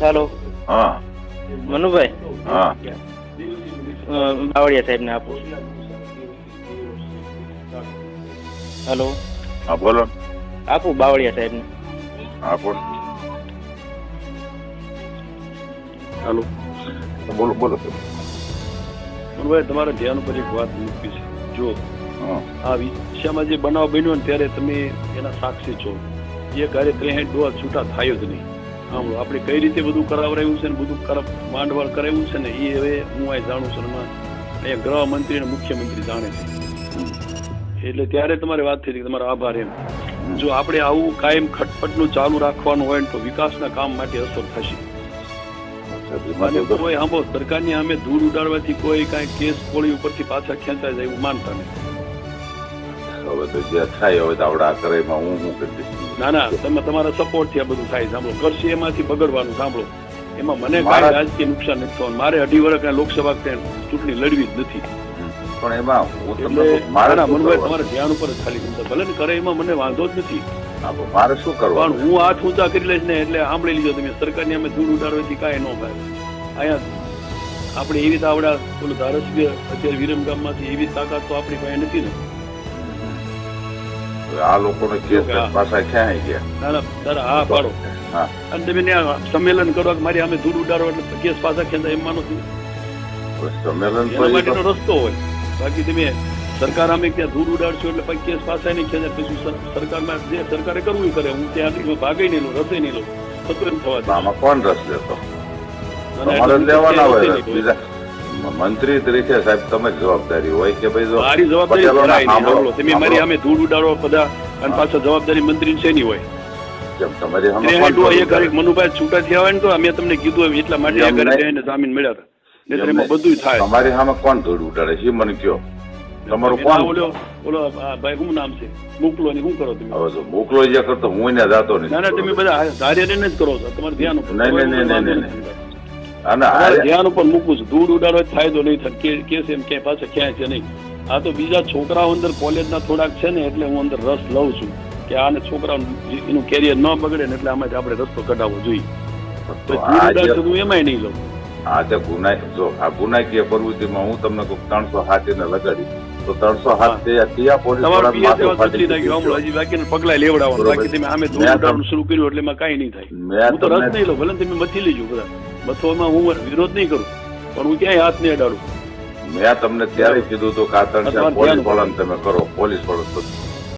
હાલો. હા. મનુભાઈ? હા. બાવળિયા સાહેબ ને આપું. હેલો. હા બોલો. આપું બાવળિયા સાહેબ ને બોલો. હાલો. બોલો બોલો. મનુભાઈ તમારા ધ્યાન ઉપર એક વાત મૂકી છે. જો હા. આ વિષયમાં જે બનાવ બન્યો ને ત્યારે તમે એના સાક્ષી છો. એ કાર્ય ત્રેસઠ ડોઝ છૂટા થાય જ નહીં. આમ આપણે કઈ રીતે બધું કરાવરાયું છે ને બધું માંડવાળ કરાવ્યું છે ને એ હવે હું અહીં જાણું છું અહીંયા ગૃહમંત્રી અને મુખ્યમંત્રી જાણે છે. એટલે ત્યારે તમારે વાત થઈ હતી તમારો આભાર એમ. જો આપણે આવું કાયમ ખટપટનું ચાલુ રાખવાનું હોય ને તો વિકાસના કામ માટે અસર થશે. કોઈ આંબો સરકારની સામે ધૂળ ઉડાડવાથી કોઈ કાંઈ કેસ કોળી ઉપરથી પાછા ખેંચાય જાય એવું માનતા નહીં હવે તો જે થાય હવે તો આવડા આ કરે એમાં હું શું કરી ના ના તમે તમારા સપોર્ટથી આ બધું થાય સાંભળો. કરશે એમાંથી બગડવાનું સાંભળો. એમાં મને કાંઈ રાજકીય નુકસાન નથી થવાનું. મારે અઢી વર્ષ કાંઈ લોકસભા ચૂંટણી લડવી જ નથી. પણ એમાં હું તમને મારે મનભાઈ? તમારા ધ્યાન ઉપર જ ખાલી ભલે ને કરે એમાં મને વાંધો જ નથી. હા, મારે શું પણ કરવાનું હું હાથ ઊંચા કરી લઈશ ને એટલે સાંભળી લીધો તમે. સરકારની અમે ધૂળ ઉડાડવાથી કાંઈ ન થાય. અહીંયા આપણે એવી રીતે આવડા પેલું ધારાસભ્ય અત્યારે વિરમગામમાંથી એવી તાકાત તો આપણી પાસે નથી ને. આ લોકોને કેસ પાછા ક્યાં ગયા? ના ના દાદા હા પાડો. અને તમે ત્યાં સંમેલન કરો કે મારી અમે ધૂળ ઉડાડો એટલે કેસ પાછા ખેંચાય એમ માનો સંમેલન માટેનો રસ્તો હોય. બાકી તમે સરકાર અમે ત્યાં ધૂળ ઉડાડશો એટલે પછી કેસ પાછા નહીં ખેંચાય પછી સર- સરકારમાં જે સરકારે કરવું કરે. હું ત્યાં આગળ ભાગે નહીં લઉં રસે નહીં લઉં. થતું એમ થવા આમાં કોણ રસ લેતો? તમારે લેવાના હોય. બીજા મંત્રી તરીકે સાહેબ તમે જવાબદારી હોય કે ભાઈ મારી જવાબદારી તમે મારી અમે ધૂળ ઉડાડો બધા અને પાછા જવાબદારી મંત્રી છે નહીં હોય તમારી કોણ ડોહા એક જવાબદારી? હારે મનુભાઈ છૂટા થયા હોય ને તો અમે તમને કીધું એટલા માટે એમ આ ઘરે નહીં. જઈને જામીન મળ્યા હતા. નહીંતર એમાં એમ બધું થાય. તમારી સામે કોણ ધૂળ ઉડાડે? છે મને કયો? તમારું કોણ? ઓલો ઓલો ભાઈ શું નામ છે? મોકલો ને શું કરો તમે? હવે જો મોકલો જે કરતો હું એને જાતો નહીં ના ના તમે બધા ધાર્ય ને જ કરો છો. તમારે ધ્યાન નહીં, નહીં, નહીં, ધ્યાન ઉપર મૂકું છું. ધૂળ ઉડાડો ફાયદો નહીં થાય. કે- કેસ એમ ક્યાંય પાસે ક્યાંય છે નહીં. આ તો બીજા છોકરાઓ અંદર કોલેજના થોડાક છે ને એટલે હું અંદર રસ લઉં છું કે આને છોકરાઓ એનું કેરિયર ન બગડે ને એટલે આમાં આપણે રસ્તો કઢાવવો જોઈએ. તો હું એમાંય નહીં લઉં. આ જે ગુના જો આ ગુનાકીય પ્રવૃત્તિમાં હું તમને કહું ત્રણસો હાથ એને લગાડી. તો ત્રણસો હાથ તે કયા પોલીસ હજી બાકીના પગલા લેવડાવવાનું. બાકી તમે આમે ધૂળ શરૂ કર્યું એટલે એમાં કાંઈ નહીં થાય. હું તો રસ નહીં લઉં. ભલે તમે મચી લેજો બધા. મથવામાં હું વિરોધ નહીં કરું પણ હું ક્યાંય હાથ નહીં અડાડું. મેં તમને ત્યારે કીધું હતું કે આ ત્રણ ચાર પોલીસ ધ્યાન તમે કરો પોલીસ વાળો તો